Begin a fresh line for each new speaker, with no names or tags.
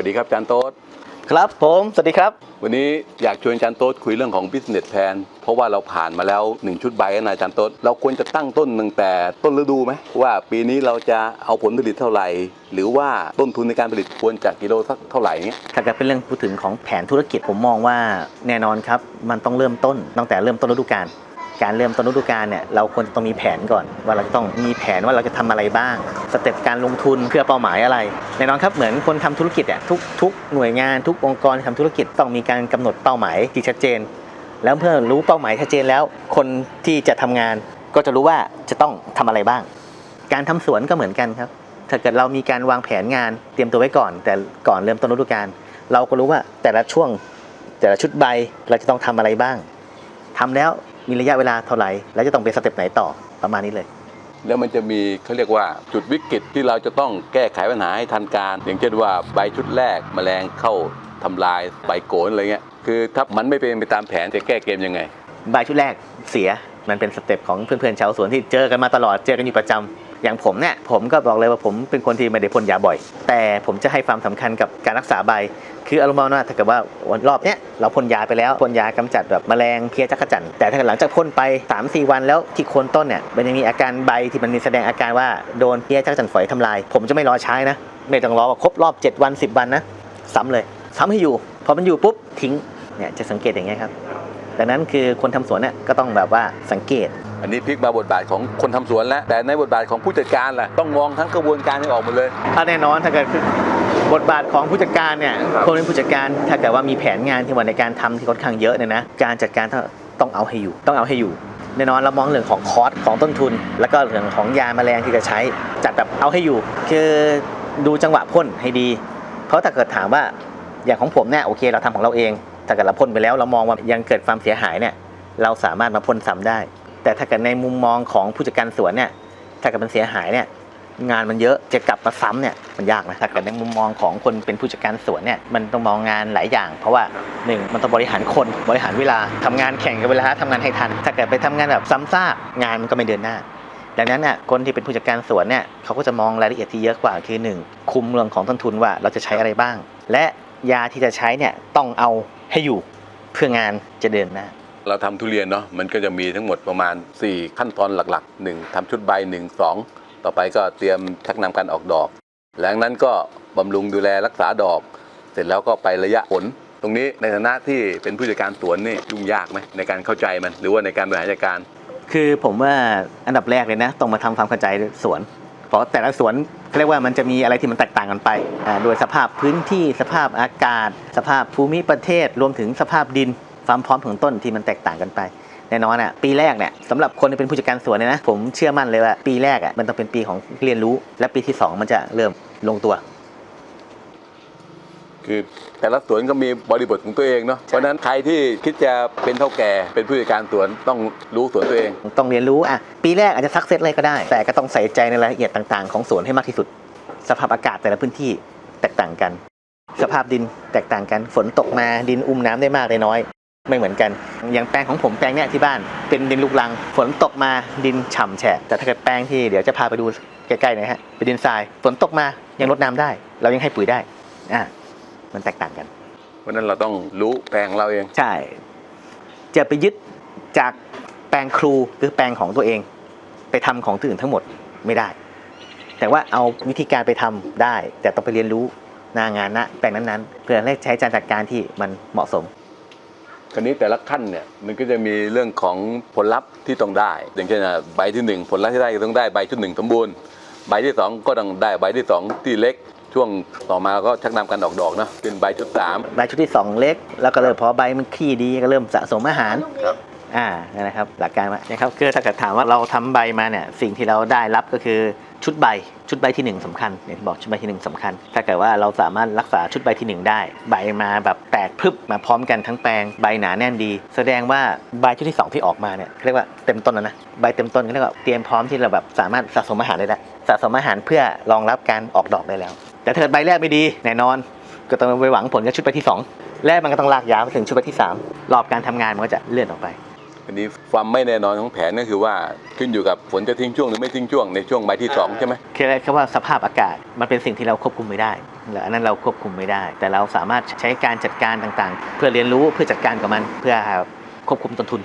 วัสดีครับอาจารย์โต๊ด
ครับผมสวัสดีครับ
วันนี้อยากชวนอาจารย์โต๊ดคุยเรื่องของ business plan เพราะว่าเราผ่านมาแล้ว 1 ชุดใบแล้วนะอาจารย์โต๊ดเราควรจะตั้งต้นตั้งแต่ต้นฤดูไหมว่าปีนี้เราจะเอาผลผลิตเท่าไหร่ หรือว่าต้นทุนในการผลิตควรจะกิโลสักเท่าไหร่เงี้ย
ถ้าเกิดเป็นเรื่องพูดถึงของแผนธุรกิจผมมองว่าแน่นอนครับ มันต้องเริ่มต้นตั้งแต่เริ่มต้นฤดูกาล การเริ่มต้นฤดูกาลเนี่ยเราควรจะต้องมีแผนก่อน ว่าเราจะต้องมีแผนว่าเราจะทำอะไรบ้าง สเต็ปการลงทุนเพื่อเป้าหมายอะไรแน่นอนครับเหมือนคนทำธุรกิจอะทุกทุกหน่วยงานทุกองค์กรที่ทำธุรกิจต้องมีการกำหนดเป้าหมายที่ชัดเจน แล้วเพื่อรู้เป้าหมายชัดเจนแล้ว คนที่จะทำงานก็จะรู้ว่าจะต้องทำอะไรบ้าง การทำสวนก็เหมือนกันครับ ถ้าเกิดเรามีการวางแผนงานเตรียมตัวไว้ก่อน แต่ก่อนเริ่มต้นฤดูกาลเราก็รู้ว่าแต่ละช่วงแต่ละชุดใบเราจะต้องทำอะไรบ้างทำแล้ว มีระยะเวลาเท่าไหร่ แล้วจะต้องเป็นสเต็ปไหนต่อประมาณนี้เลย
แล้วมันจะมีเขาเรียกว่าจุดวิกฤตที่เราจะต้องแก้ไขปัญหาให้ทันการ อย่างเช่นว่าใบชุดแรกแมลงเข้าทำลายใบโกนอะไรเงี้ยคือถ้ามันไม่เป็นไปตามแผนจะแก้เกมยังไง
ใบชุดแรกเสียมันเป็นสเต็ปของเพื่อนๆชาวสวนที่เจอกันมาตลอดเจอกันอยู่ประจำ อย่างผมเนี่ยผมก็บอกเลยว่าผมเป็นคนที่ไม่ได้พ่นยาบ่อย แต่ผมจะให้ความสำคัญกับการรักษาใบ คืออารมณ์ประมาณว่าถ้าเกิดว่าวันรอบเนี้ยเราพ่นยาไปแล้วพ่นยากำจัดแบบแมลงเพี้ยจักรจันแต่ถ้าเกิดหลังจากพ่นไป 3-4 วันแล้วที่โคนต้นเนี่ยมันยังมีอาการใบที่มันมีแสดงอาการว่าโดนเพี้ยจักรจันฝอยทำลาย ผมจะไม่รอใช้นะไม่ต้องรอว่าครบรอบ 7 วัน 10 วันนะซ้ำเลยซ้ำให้อยู่พอมันอยู่ปุ๊บทิ้งเนี่ยจะสังเกตอย่างเงี้ยครับดังนั้นคือคนทำสวนเนี่ยก็ต้องแบบว่าสังเกต
อันนี้พลิกมาบทบาทของคนทำสวนแล้วแต่ในบทบาทของผู้จัดการล่ะต้องมองทั้งกระบวนการให้ออกหมดเลย
ถ้าแน่นอนถ้าเกิดคือบทบาทของผู้จัดการเนี่ยคนเป็นผู้จัดการถ้าเกิดว่ามีแผนงานที่วันในการทำที่ค่อนข้างเยอะเนี่ยนะการจัดการต้องเอาให้อยู่ ต้องเอาให้อยู่แน่นอนเรามองเรื่องของคอสของต้นทุน แล้วก็เรื่องของยาแมลงที่จะใช้จัดแบบเอาให้อยู่ คือดูจังหวะพ่นให้ดี เพราะถ้าเกิดถามว่าอย่างของผมเนี่ยโอเคเราทำของเราเองถ้าเกิดเราพ่นไปแล้วเรามองว่ายังเกิดความเสียหายเนี่ยเราสามารถมาพ่นซ้ำได้ แต่ถ้าเกิดในมุมมองของผู้จัดการสวนเนี่ยถ้าเกิดมันเสียหายเนี่ยงานมันเยอะจะกลับมาซ้ำเนี่ยมันยากนะถ้าเกิดในมุมมองของคนเป็นผู้จัดการสวนเนี่ยมันต้องมองงานหลายอย่าง เพราะว่าหนึ่งมันต้องบริหารคนบริหารเวลาทำงานแข่งกับเวลาทำงานให้ทัน ถ้าเกิดไปทำงานแบบซ้ำซากงานมันก็ไม่เดินหน้าดังนั้นน่ะคนที่เป็นผู้จัดการสวนเนี่ยเขาก็จะมองรายละเอียดที่เยอะกว่าคือหนึ่งคุมเรื่องของต้นทุนว่าเราจะใช้อะไรบ้าง และยาที่จะใช้เนี่ยต้องเอาให้อยู่เพื่องานจะเดินหน้า
เราทำทุเรียนเนาะมันก็จะมีทั้งหมดประมาณ 4 ขั้นตอนหลักๆ 1ทำชุดใบ 1 2 ต่อไปก็เตรียมชักนำการออกดอก หลังนั้นก็บำรุงดูแลรักษาดอก เสร็จแล้วก็ไประยะผล ตรงนี้ในฐานะที่เป็นผู้จัดการสวนนี่ยุ่งยากไหมในการเข้าใจมันหรือว่าในการบริหารจัดการ
คือผมว่าอันดับแรกเลยนะต้องมาทำความเข้าใจสวนเพราะแต่ละสวนเรียกว่ามันจะมีอะไรที่มันแตกต่างกันไปโดยสภาพพื้นที่สภาพอากาศ สภาพภูมิประเทศรวมถึงสภาพดิน ความพร้อมของต้นที่มันแตกต่างกันไปแน่นอนอะปีแรกเนี่ยสำหรับคนที่เป็นผู้จัดการสวนเนี่ยนะผมเชื่อมั่นเลยว่าปีแรกอะมันต้องเป็นปีของเรียนรู้ และปีที่สองมันจะเริ่มลงตัว
คือแต่ละสวนก็มีบริบทของตัวเองเนาะเพราะฉะนั้นใครที่คิดจะเป็นเท่าแก่เป็นผู้จัดการสวนต้องรู้สวนตัวเอง
ต้องเรียนรู้อะปีแรกอาจจะซักเซสเลยก็ได้ แต่ก็ต้องใส่ใจในรายละเอียดต่างๆ ของสวนให้มากที่สุด สภาพอากาศแต่ละพื้นที่แตกต่างกัน สภาพดินแตกต่างกันฝนตกมาดินอุ้มน้ำได้มากได้น้อย ไม่เหมือนกัน อย่างแปลงของผมแปลงเนี้ยที่บ้านเป็นดินลูกรัง ฝนตกมาดินฉ่ำแฉะ แต่ถ้าเกิดแปลงที่เดี๋ยวจะพาไปดูใกล้ๆหนะฮะเป็นดินทราย ฝนตกมายังรดน้ำได้ เรายังให้ปุ๋ยได้อะมันแตกต่างกัน
เพราะฉะนั้นเราต้องรู้แปลงเราเอง
ใช่ จะไปยึดจากแปลงครูหรือแปลงของตัวเอง ไปทำของที่อื่นทั้งหมดไม่ได้ แต่ว่าเอาวิธีการไปทำได้ แต่ต้องไปเรียนรู้หน้างานนะแปลงนั้นๆเพื่อให้ใช้การจัดการที่มันเหมาะสม
คราวนี้แต่ละขั้นเนี่ยมันก็จะมีเรื่องของผลลัพธ์ที่ต้องได้ อย่างเช่นอะใบที่หนึ่งผลลัพธ์ที่ได้ก็ต้องได้ใบชุดหนึ่งสมบูรณ์ใบที่สองก็ต้องได้ใบที่สองที่เล็ก ช่วงต่อมาก็ชักนำการออกดอกเนาะเป็นใบชุดสาม
ใบชุดที่ 2 เล็ก แล้วก็เริ่มพอใบมันขี้ดีก็เริ่มสะสมอาหาร
ครับ
อ่านั่นนะครับหลักการว่านะครับคือถ้าเกิดถามว่าเราทำใบมาเนี่ยสิ่งที่เราได้รับก็คือ ชุดใบชุดใบที่หนึ่งสำคัญอย่างที่บอกชุดใบที่หนึ่งสำคัญ ถ้าเกิดว่าเราสามารถรักษาชุดใบที่หนึ่งได้ ใบมาแบบแตกพึบมาพร้อมกันทั้งแปลงใบหนาแน่นดี แสดงว่าใบชุดที่สองที่ออกมาเนี่ยเรียกว่าเต็มต้นแล้วนะใบเต็มต้นก็เรียกว่าเตรียมพร้อมที่เราแบบสามารถสะสมอาหารได้แล้วสะสมอาหารเพื่อรองรับการออกดอกได้แล้ว แต่ถ้าเกิดใบแรกไม่ดีแน่นอน ก็ต้องไปหวังผลกับชุดใบที่สองและมันก็ต้องลากยาวไปถึงชุดใบที่สามรอบการทำงานมันก็จะเลื่อนออกไป
คทีนี้ความไม่แน่นอนของแผนก็คือว่าขึ้นอยู่กับฝนจะทิ้งช่วงหรือไม่ทิ้งช่วงในช่วงใบที่สองใช่ไหม
คือแค่ว่าสภาพอากาศมันเป็นสิ่งที่เราควบคุมไม่ได้และอันนั้นเราควบคุมไม่ได้ แต่เราสามารถใช้การจัดการต่างๆ เพื่อเรียนรู้เพื่อจัดการกับมันเพื่อควบคุมต้นทุน